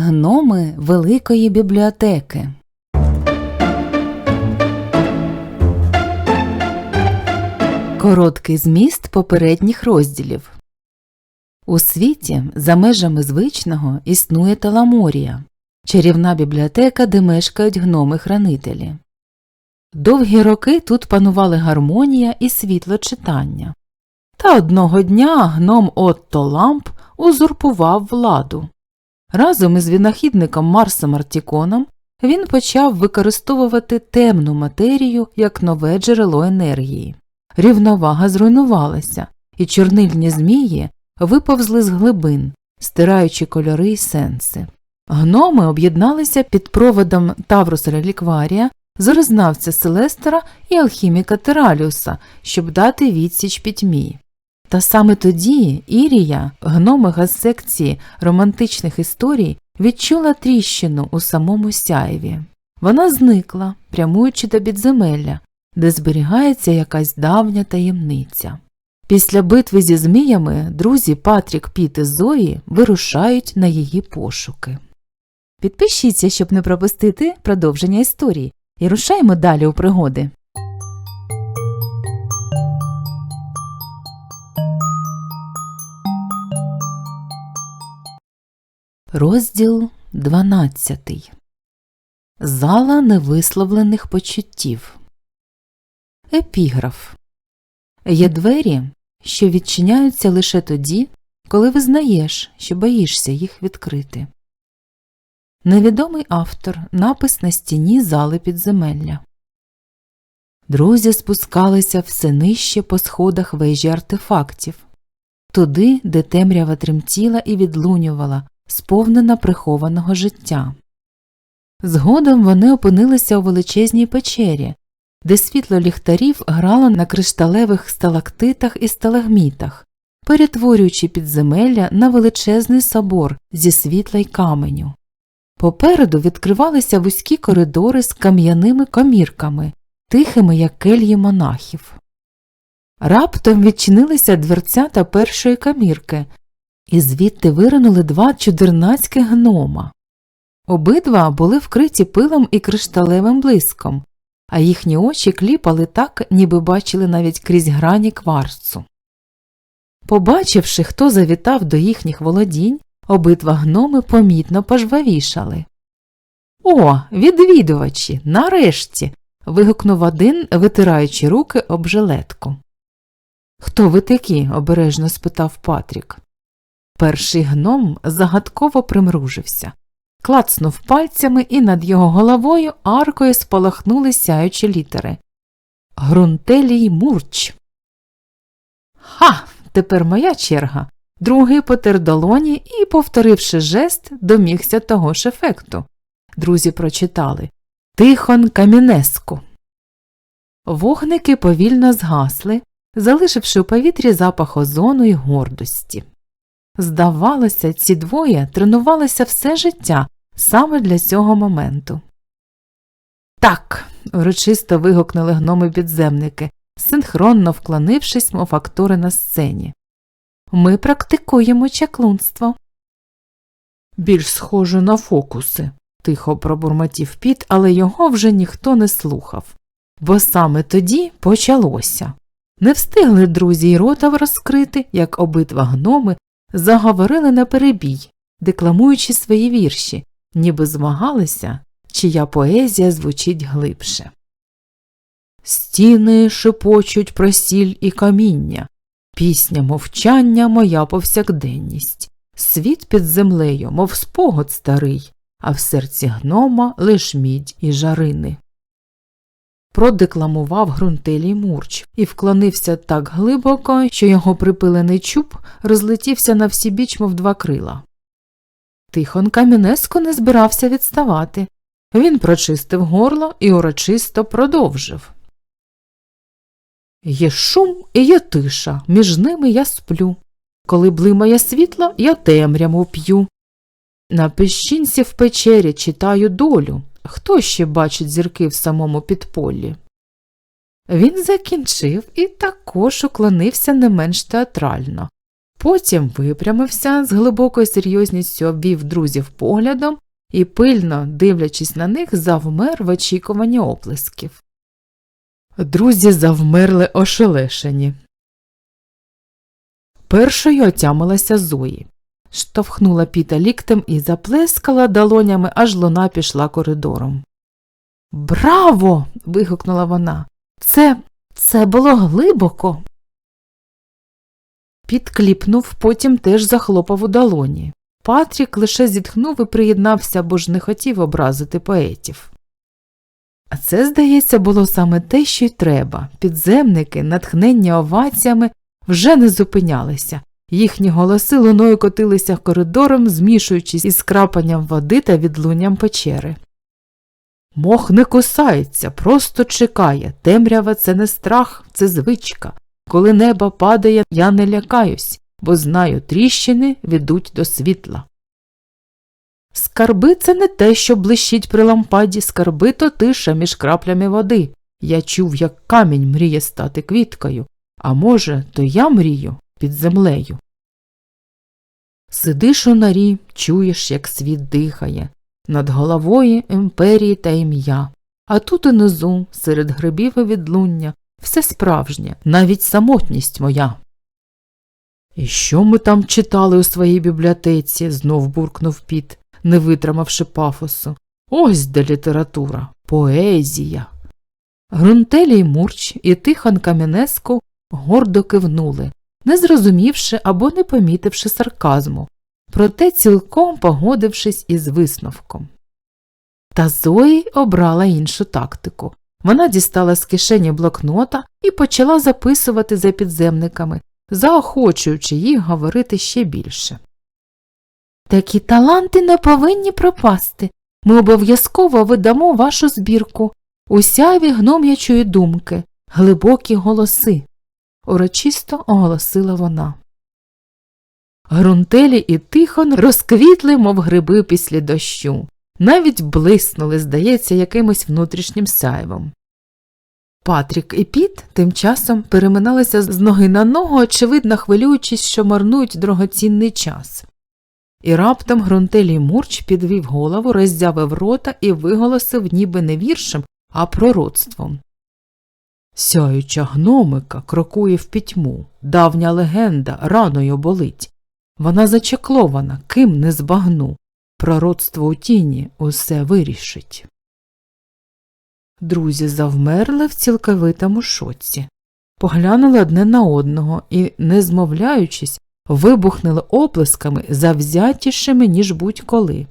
Гноми Великої бібліотеки. Короткий зміст попередніх розділів. У світі за межами звичного існує Таламорія, чарівна бібліотека, де мешкають гноми-хранителі. Довгі роки тут панували гармонія і світлочитання. Та одного дня гном Отто Ламп узурпував владу. Разом із винахідником Марсом Артіконом він почав використовувати темну матерію як нове джерело енергії. Рівновага зруйнувалася, і чорнильні змії виповзли з глибин, стираючи кольори й сенси. Гноми об'єдналися під проводом Тавруса Релікварія, зорознавця Селестера і алхіміка Тераліуса, щоб дати відсіч пітьмі. Та саме тоді Ірія, гномига з секції романтичних історій, відчула тріщину у самому сяєві. Вона зникла, прямуючи до підземелля, де зберігається якась давня таємниця. Після битви зі зміями друзі Патрік, Піт і Зої вирушають на її пошуки. Підпишіться, щоб не пропустити продовження історії, і рушаємо далі у пригоди. Розділ 12 Зала невисловлених почуттів. Епіграф Є двері, що відчиняються лише тоді, коли визнаєш, що боїшся їх відкрити. Невідомий автор напис на стіні зали підземелля. Друзі спускалися все нижче по сходах вежі артефактів, туди, де темрява тремтіла і відлунювала, сповнена прихованого життя. Згодом вони опинилися у величезній печері, де світло ліхтарів грало на кришталевих сталактитах і сталагмітах, перетворюючи підземелля на величезний собор зі світла й каменю. Попереду відкривалися вузькі коридори з кам'яними комірками, тихими, як кельї монахів. Раптом відчинилися дверцята першої камірки, і звідти виринули два чудернацьких гнома. Обидва були вкриті пилом і кришталевим блиском, а їхні очі кліпали так, ніби бачили навіть крізь грані кварцу. Побачивши, хто завітав до їхніх володінь, обидва гноми помітно пожвавішали. О, відвідувачі, нарешті. вигукнув один, витираючи руки об жилетку. Хто ви такі? обережно спитав Патрік. Перший гном загадково примружився, клацнув пальцями, і над його головою аркою спалахнули сяючі літери. Грунтелій мурч. Ха! Тепер моя черга. Другий потер долоні і, повторивши жест, домігся того ж ефекту. Друзі прочитали Тихон Камінеску. Вогники повільно згасли, залишивши у повітрі запах озону й гордості. Здавалося, ці двоє тренувалися все життя саме для цього моменту. Так. урочисто вигукнули гноми підземники, синхронно вклонившись, мов актори на сцені. Ми практикуємо чаклунство. Більш схоже на фокуси, тихо пробурмотів піт, але його вже ніхто не слухав. Бо саме тоді почалося. Не встигли друзі й рота розкрити, як обидва гноми заговорили на перебій, декламуючи свої вірші, ніби змагалися, чия поезія звучить глибше. Стіни шепочуть про сіль і каміння, пісня мовчання моя повсякденність, світ під землею, мов спогад старий, а в серці гнома лиш мідь і жарини. Продекламував Грунтелій Мурч і вклонився так глибоко, що його припилений чуб розлетівся на всі біч, мов два крила. Тихон Камінеско не збирався відставати. Він прочистив горло і урочисто продовжив. Є шум і є тиша, між ними я сплю. Коли блимає світло, я темряву п'ю. На пещінці в печері читаю долю. Хто ще бачить зірки в самому підполлі? Він закінчив і також уклонився не менш театрально. Потім випрямився з глибокою серйозністю обвів друзів поглядом і, пильно дивлячись на них, завмер в очікуванні оплесків. Друзі завмерли ошелешені. Першою отямилася Зої, штовхнула піта ліктем і заплескала долонями, аж луна пішла коридором. Браво. вигукнула вона. Це це було глибоко. Піт кліпнув, потім теж захлопав у долоні. Патрік лише зітхнув і приєднався, бо ж не хотів образити поетів. А це, здається, було саме те, що й треба. Підземники, натхнення оваціями, вже не зупинялися. Їхні голоси луною котилися коридором, змішуючись із крапанням води та відлунням печери. Мох не кусається, просто чекає. Темрява це не страх, це звичка. Коли небо падає, я не лякаюсь, бо знаю, тріщини ведуть до світла. Скарби це не те, що блищить при лампаді, скарби то тиша між краплями води. Я чув, як камінь мріє стати квіткою, а може, то я мрію під землею. Сидиш у норі, чуєш, як світ дихає, над головою імперії та ім'я, а тут унизу, серед грибів і відлуння, все справжнє, навіть самотність моя. І що ми там читали у своїй бібліотеці? знов буркнув піт, не витримавши пафосу. Ось де література, поезія. Грунтелій Мурч і Тихон Кам'янеско гордо кивнули, не зрозумівши або не помітивши сарказму, проте цілком погодившись із висновком. Та Зої обрала іншу тактику. Вона дістала з кишені блокнота і почала записувати за підземниками, заохочуючи їх говорити ще більше. Такі таланти не повинні пропасти. Ми обов'язково видамо вашу збірку, усяві гном'ячої думки, глибокі голоси, урочисто оголосила вона. Грунтелі і тихон розквітли, мов гриби після дощу, навіть блиснули, здається, якимось внутрішнім сяйвом. Патрік і Піт тим часом переминалися з ноги на ногу, очевидно хвилюючись, що марнують дорогоцінний час. І раптом Грунтелій Мурч підвів голову, роздявив рота і виголосив ніби не віршем, а пророцтвом. Сяюча гномика крокує в пітьму, давня легенда раною болить. Вона зачеклована, ким не збагну. Пророцтво у тіні усе вирішить. Друзі завмерли в цілковитому шоці, поглянули одне на одного і, не змовляючись, вибухнули оплесками завзятішими, ніж будь-коли.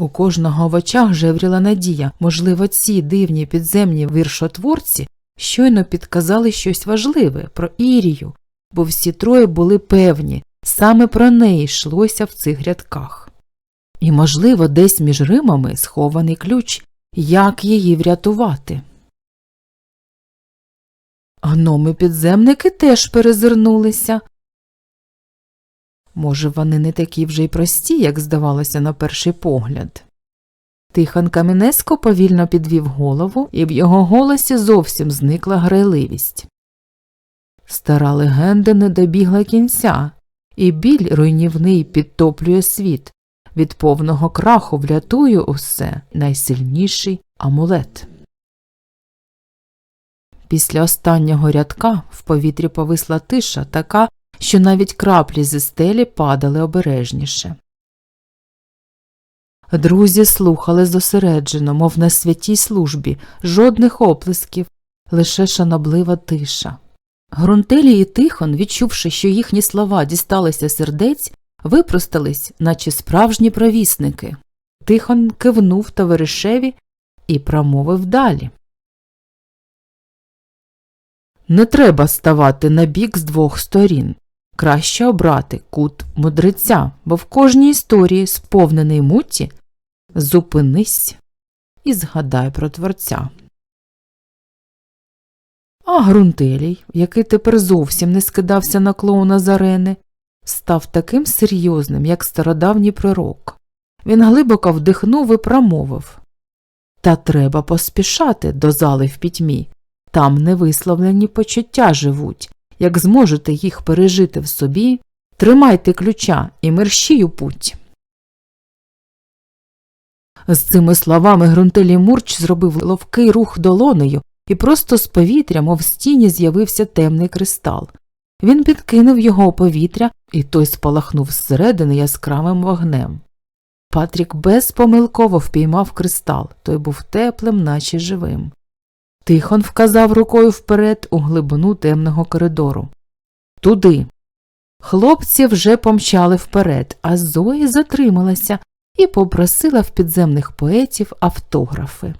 У кожного в очах жевріла надія, можливо, ці дивні підземні віршотворці щойно підказали щось важливе про Ірію, бо всі троє були певні, саме про неї йшлося в цих рядках. І, можливо, десь між римами схований ключ, як її врятувати. Гноми підземники теж перезирнулися. Може, вони не такі вже й прості, як здавалося на перший погляд. Тихон Камінеско повільно підвів голову, і в його голосі зовсім зникла грайливість. Стара легенда не добігла кінця, і біль руйнівний підтоплює світ. Від повного краху врятує усе найсильніший амулет. Після останнього рядка в повітрі повисла тиша така, що навіть краплі зі стелі падали обережніше. Друзі слухали зосереджено, мов на святій службі, жодних оплесків, лише шаноблива тиша. Грунтелі і Тихон, відчувши, що їхні слова дісталися сердець, випростались, наче справжні провісники. Тихон кивнув товаришеві і промовив далі. Не треба ставати на бік з двох сторін. Краще обрати кут мудреця, бо в кожній історії, сповнений муті, зупинись і згадай про творця. А Грунтелій, який тепер зовсім не скидався на клоуна з арени, став таким серйозним, як стародавній пророк. Він глибоко вдихнув і промовив Та треба поспішати до зали в пітьмі. Там невисловлені почуття живуть, як зможете їх пережити в собі, тримайте ключа і мерщій путь. З цими словами Грунтелі Мурч зробив ловкий рух долонею, і просто з повітря, мов з тіні, з'явився темний кристал. Він підкинув його у повітря, і той спалахнув зсередини яскравим вогнем. Патрік безпомилково впіймав кристал, той був теплим, наче живим. Тихон вказав рукою вперед у глибину темного коридору. Туди. Хлопці вже помчали вперед, а Зої затрималася і попросила в підземних поетів автографи.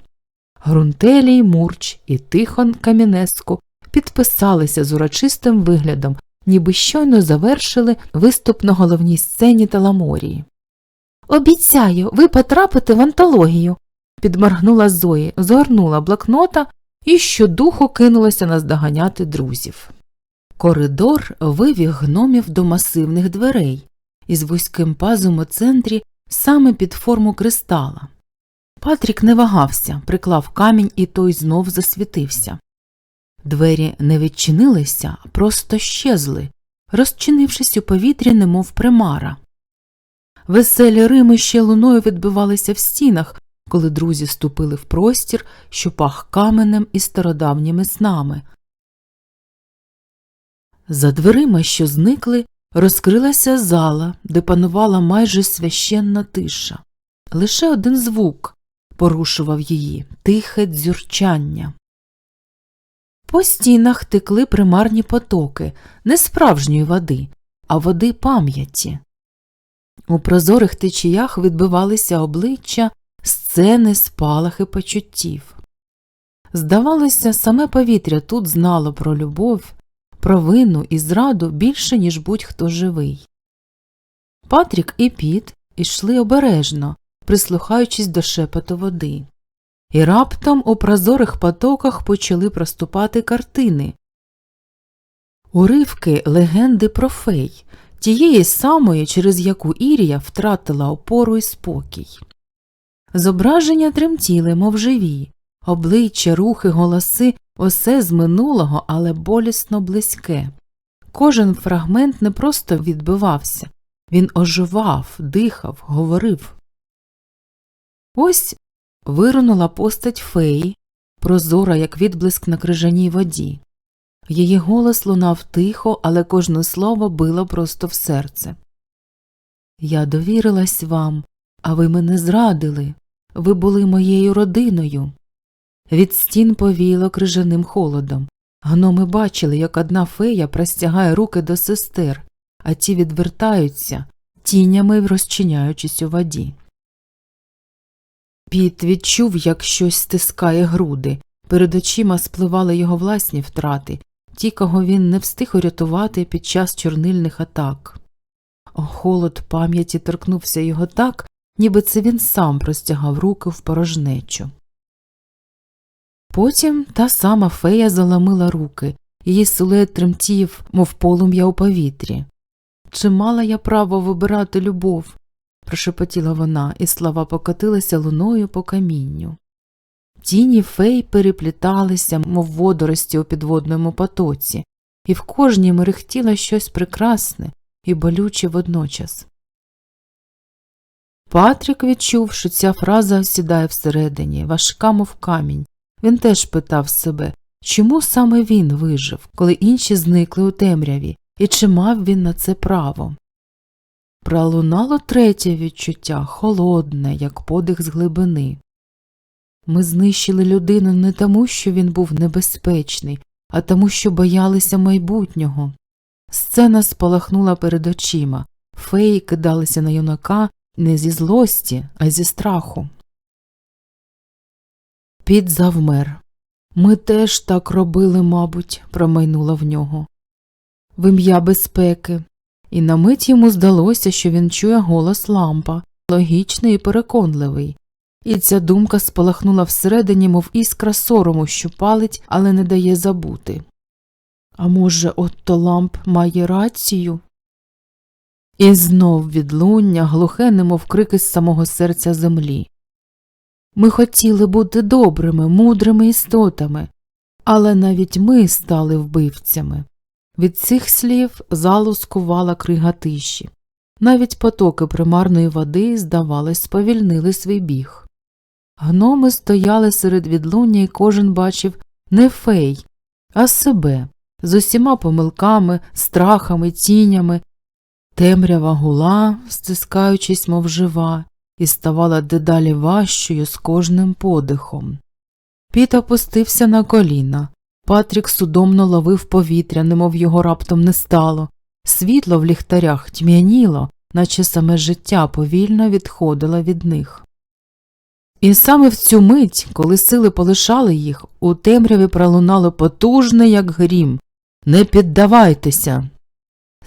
Грунтелій Мурч і Тихон Камінеску підписалися з урочистим виглядом, ніби щойно завершили виступ на головній сцені Таламорії. Обіцяю, ви потрапите в антологію, підморгнула Зої, згорнула блокнота і щодуху кинулася наздоганяти друзів. Коридор вивів гномів до масивних дверей із вузьким пазом у центрі саме під форму кристала. Патрік не вагався, приклав камінь, і той знов засвітився. Двері не відчинилися, просто щезли, розчинившись у повітрі, немов примара. Веселі рими ще луною відбивалися в стінах, коли друзі ступили в простір, що пах каменем і стародавніми снами. За дверима, що зникли, розкрилася зала, де панувала майже священна тиша. Лише один звук порушував її тихе дзюрчання. По стінах текли примарні потоки не справжньої води, а води пам'яті. У прозорих течіях відбивалися обличчя, сцени, спалахи почуттів. Здавалося, саме повітря тут знало про любов, провину і зраду більше, ніж будь-хто живий. Патрік і Піт ішли обережно, прислухаючись до шепоту води. І раптом у прозорих потоках почали проступати картини. Уривки легенди про фей, тієї самої, через яку Ірія втратила опору і спокій. Зображення тремтіли, мов живі, обличчя, рухи, голоси усе з минулого, але болісно близьке. Кожен фрагмент не просто відбивався, він оживав, дихав, говорив. Ось вирунула постать феї, прозора, як відблиск на крижаній воді. Її голос лунав тихо, але кожне слово било просто в серце. Я довірилась вам, а ви мене зрадили. Ви були моєю родиною. Від стін повіяло крижаним холодом. Гноми бачили, як одна фея простягає руки до сестер, а ті відвертаються, тінями розчиняючись у воді. Піт відчув, як щось стискає груди, перед очима спливали його власні втрати, ті, кого він не встиг урятувати під час чорнильних атак. Холод пам'яті торкнувся його так, ніби це він сам простягав руки в порожнечу. Потім та сама фея заламила руки, її силует тремтів, мов полум'я у повітрі. Чи мала я право вибирати любов? прошепотіла вона, і слова покотилися луною по камінню. Тіні фей перепліталися, мов водорості у підводному потоці, і в кожній мерехтіло щось прекрасне і болюче водночас. Патрік відчув, що ця фраза сідає всередині, важка, мов камінь. Він теж питав себе, чому саме він вижив, коли інші зникли у темряві, і чи мав він на це право. Пролунало третє відчуття, холодне, як подих з глибини. Ми знищили людину не тому, що він був небезпечний, а тому, що боялися майбутнього. Сцена спалахнула перед очима, феї кидалися на юнака не зі злості, а зі страху. Піт завмер. Ми теж так робили, мабуть, промайнула в нього. В ім'я безпеки, і на мить йому здалося, що він чує голос лампа, логічний і переконливий, і ця думка спалахнула всередині, мов іскра сорому, що палить, але не дає забути. А може, отто ламп має рацію? І знов відлуння, глухе, немов крики з самого серця землі. Ми хотіли бути добрими, мудрими істотами, але навіть ми стали вбивцями. Від цих слів залу скувала крига тиші. Навіть потоки примарної води, здавалось, сповільнили свій біг. Гноми стояли серед відлуння, і кожен бачив не фей, а себе з усіма помилками, страхами, тінями. Темрява гула, стискаючись, мов жива, і ставала дедалі важчою з кожним подихом. Піт опустився на коліна. Патрік судомно ловив повітря, немов його раптом не стало. Світло в ліхтарях тьмяніло, наче саме життя повільно відходило від них. І саме в цю мить, коли сили полишали їх, у темряві пролунало потужне, як грім Не піддавайтеся.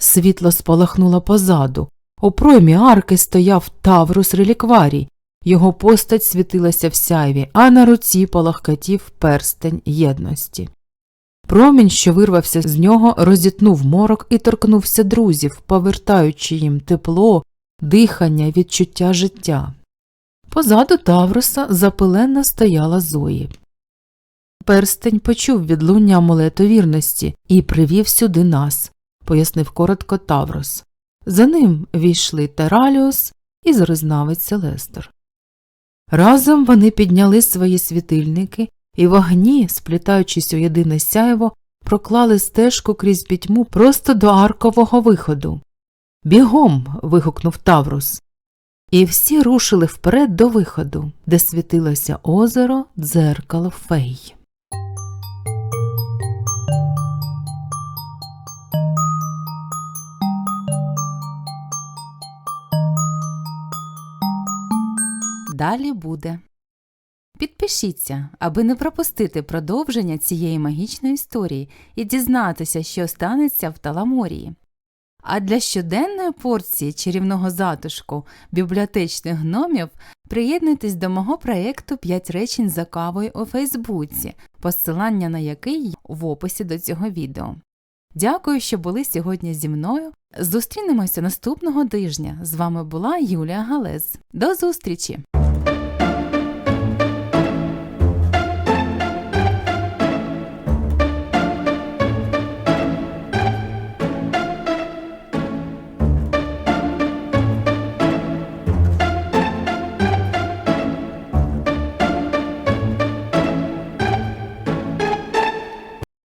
Світло спалахнуло позаду. У проймі арки стояв Таврус релікварій. Його постать світилася в сяйві, а на руці полагкатів перстень єдності. Промінь, що вирвався з нього, розітнув морок і торкнувся друзів, повертаючи їм тепло, дихання, відчуття життя. Позаду Тавроса запиленно стояла Зої. Перстень почув відлуння амулету вірності і привів сюди нас, пояснив коротко Таврос. За ним війшли Тераліус і зоризнавець Селестер. Разом вони підняли свої світильники і вогні, сплітаючись у єдине сяйво, проклали стежку крізь пітьму просто до аркового виходу. Бігом. вигукнув Таврус. І всі рушили вперед до виходу, де світилося озеро дзеркало фей. Далі буде. Підпишіться, аби не пропустити продовження цієї магічної історії і дізнатися, що станеться в Таламорії. А для щоденної порції чарівного затишку бібліотечних гномів приєднуйтесь до мого проєкту «5 речень за кавою у Фейсбуці, посилання на який в описі до цього відео. Дякую, що були сьогодні зі мною. Зустрінемося наступного тижня. З вами була Юлія Галез. До зустрічі!